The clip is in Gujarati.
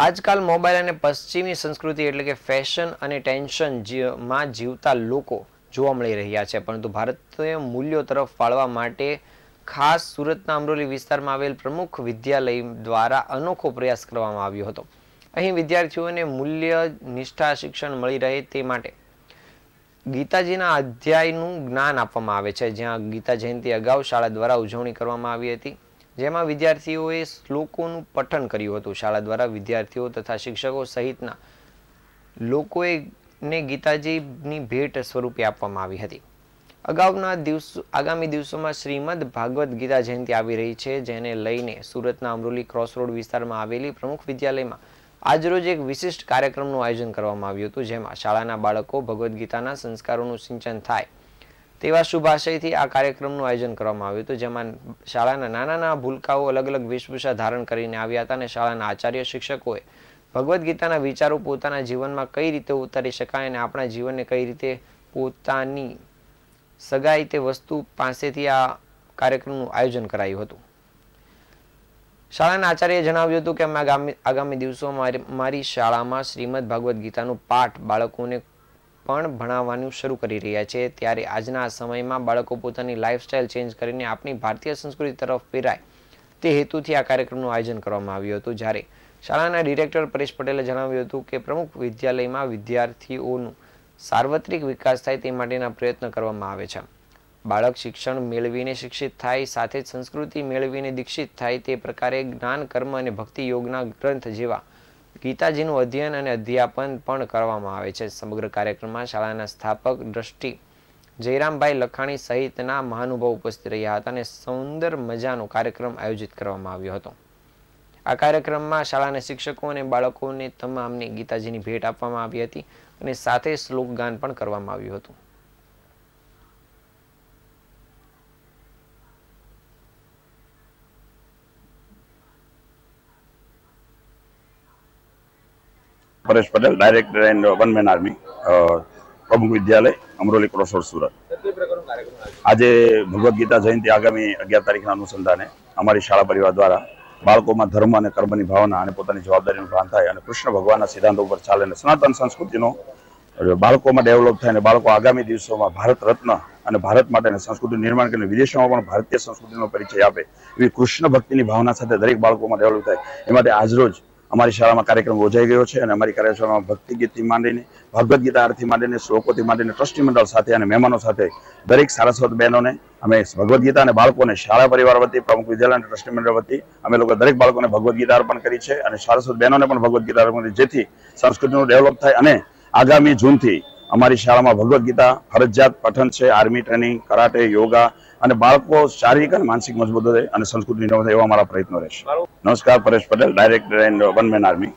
આજકાલ મોબાઈલ અને પશ્ચિમી સંસ્કૃતિ એટલે કે ફેશન અને ટેન્શનમાં જીવતા લોકો જોવા મળી રહ્યા છે. પરંતુ ભારતીય મૂલ્યો તરફ વાળવા માટે ખાસ સુરતના અમરોલી વિસ્તારમાં આવેલ પ્રમુખ વિદ્યાલય દ્વારા અનોખો પ્રયાસ કરવામાં આવ્યો હતો. અહીં વિદ્યાર્થીઓને મૂલ્ય, નિષ્ઠા, શિક્ષણ મળી રહે તે માટે ગીતાજીના અધ્યાયનું જ્ઞાન આપવામાં આવે છે, જ્યાં ગીતા જયંતિ અગાઉ શાળા દ્વારા ઉજવણી કરવામાં આવી હતી. જેમાં વિદ્યાર્થીઓએ શ્લોકોનું પઠન કર્યું હતું. શાળા દ્વારા વિદ્યાર્થીઓ તથા શિક્ષકો સહિતના લોકોએ ને ગીતાજીની ભેટ સ્વરૂપે આપવામાં આવી હતી. અગાઉના દિવસો, આગામી દિવસોમાં શ્રીમદ ભાગવત ગીતા જયંતિ આવી રહી છે, જેને લઈને સુરતના અમરોલી ક્રોસ રોડ વિસ્તારમાં આવેલી પ્રમુખ વિદ્યાલયમાં આજરોજ એક વિશિષ્ટ કાર્યક્રમનું આયોજન કરવામાં આવ્યું હતું, જેમાં શાળાના બાળકો ભગવદ્ ગીતાના સંસ્કારોનું સિંચન થાય તેવા શુભ આશયથી આ કાર્યક્રમનું આયોજન કરવામાં આવ્યું હતું, જેમાં શાળાના નાના નાના ભૂલકાઓ અલગ અલગ વેશભૂષા ધારણ કરીને આવ્યા હતા અને શાળાના આચાર્ય શિક્ષકોએ ભગવદ્ ગીતાના વિચારો પોતાના જીવનમાં કઈ રીતે ઉતારી શકાય અને આપણા જીવનને કઈ રીતે પોતાની સગાઈ તે વસ્તુ પાસેથી આ કાર્યક્રમનું આયોજન કરાયું હતું. શાળાના આચાર્યએ જણાવ્યું હતું કે આગામી આગામી દિવસોમાં મારી શાળામાં શ્રીમદ ભગવદ્ ગીતાનું પાઠ બાળકોને પણ ભણાવવાનું શરૂ કરી રહ્યા છે. ત્યારે આજના સમયમાં બાળકો પોતાની લાઈફસ્ટાઈલ ચેન્જ કરીને આપણી ભારતીય સંસ્કૃતિ તરફ ફેરાય તે હેતુથી આ કાર્યક્રમનું આયોજન કરવામાં આવ્યું હતું. જ્યારે શાળાના ડિરેક્ટર પરેશ પટેલે જણાવ્યું હતું કે પ્રમુખ વિદ્યાલયમાં વિદ્યાર્થીઓનું સાર્વત્રિક વિકાસ થાય તે માટેના પ્રયત્ન કરવામાં આવે છે. બાળક શિક્ષણ મેળવીને શિક્ષિત થાય, સાથે જ સંસ્કૃતિ મેળવીને દીક્ષિત થાય તે પ્રકારે જ્ઞાન, કર્મ અને ભક્તિ યોગના ગ્રંથ જેવા ગીતાજીનું અધ્યયન અને અધ્યાપન પણ કરવામાં આવે છે. સમગ્ર કાર્યક્રમમાં શાળાના સ્થાપક દ્રષ્ટિ જયરામભાઈ લખાણી સહિતના મહાનુભાવ ઉપસ્થિત રહ્યા હતા અને સુંદર મજાનો કાર્યક્રમ આયોજિત કરવામાં આવ્યો હતો. આ કાર્યક્રમમાં શાળાના શિક્ષકો અને બાળકોને તમામને ગીતાજીની ભેટ આપવામાં આવી હતી અને સાથે શ્લોક ગાન પણ કરવામાં આવ્યું હતું. Paresh Patel director and one man army Pramukh Vidyalaya, Amroli ક્રોસોડ Surat. આજે ભગવદ્ ગીતા જયંતિ આગામી અગિયાર તારીખના અનુસંધાને અમારી શાળા પરિવાર દ્વારા બાળકોમાં ધર્મ અને કર્મની ભાવના અને પોતાની જવાબદારીનું ભાન થાય અને કૃષ્ણ ભગવાનના સિદ્ધાંતો ઉપર ચાલે અને સનાતન સંસ્કૃતિનો બાળકોમાં ડેવલપ થાય અને બાળકો આગામી દિવસોમાં ભારત રત્ન અને ભારત માટેની સંસ્કૃતિ નિર્માણ કરીને વિદેશોમાં પણ ભારતીય સંસ્કૃતિનો પરિચય આપે એવી કૃષ્ણ ભક્તિની ભાવના સાથે દરેક બાળકોમાં ડેવલપ થાય. એ માટે આજરોજ અમારી શાળામાં કાર્યક્રમ યોજાઈ ગયો છે અને અમારી કાર્યશાળામાં ભક્તિ ગીતથી માંડીને ભગવદ્ ગીતા આરતી માંડીને, શ્લોકોથી માંડીને, ટ્રસ્ટી મંડળ સાથે અને મહેમાનો સાથે દરેક સારસ્વત બહેનોને અમે ભગવદ્ ગીતા અને બાળકોને શાળા પરિવાર વતી, પ્રમુખ વિદ્યાલય ટ્રસ્ટી મંડળ વતી અમે લોકો દરેક બાળકોને ભગવદ્ ગીતા અર્પણ કરી છે અને સારસ્વત બહેનોને પણ ભગવદ્ ગીતા અર્પણ કરી જેથી સંસ્કૃતિનું ડેવલપ થાય અને આગામી જૂનથી અમારી શાળામાં ભગવદ્ ગીતા ફરજિયાત પઠન છે. આર્મી ટ્રેનિંગ, કરાટે, યોગા અને બાળકો શારીરિક અને માનસિક મજબૂત રહે અને સંસ્કૃતિ એવા મારા પ્રયત્નો રહેશે. નમસ્કાર, Paresh Patel director and one man army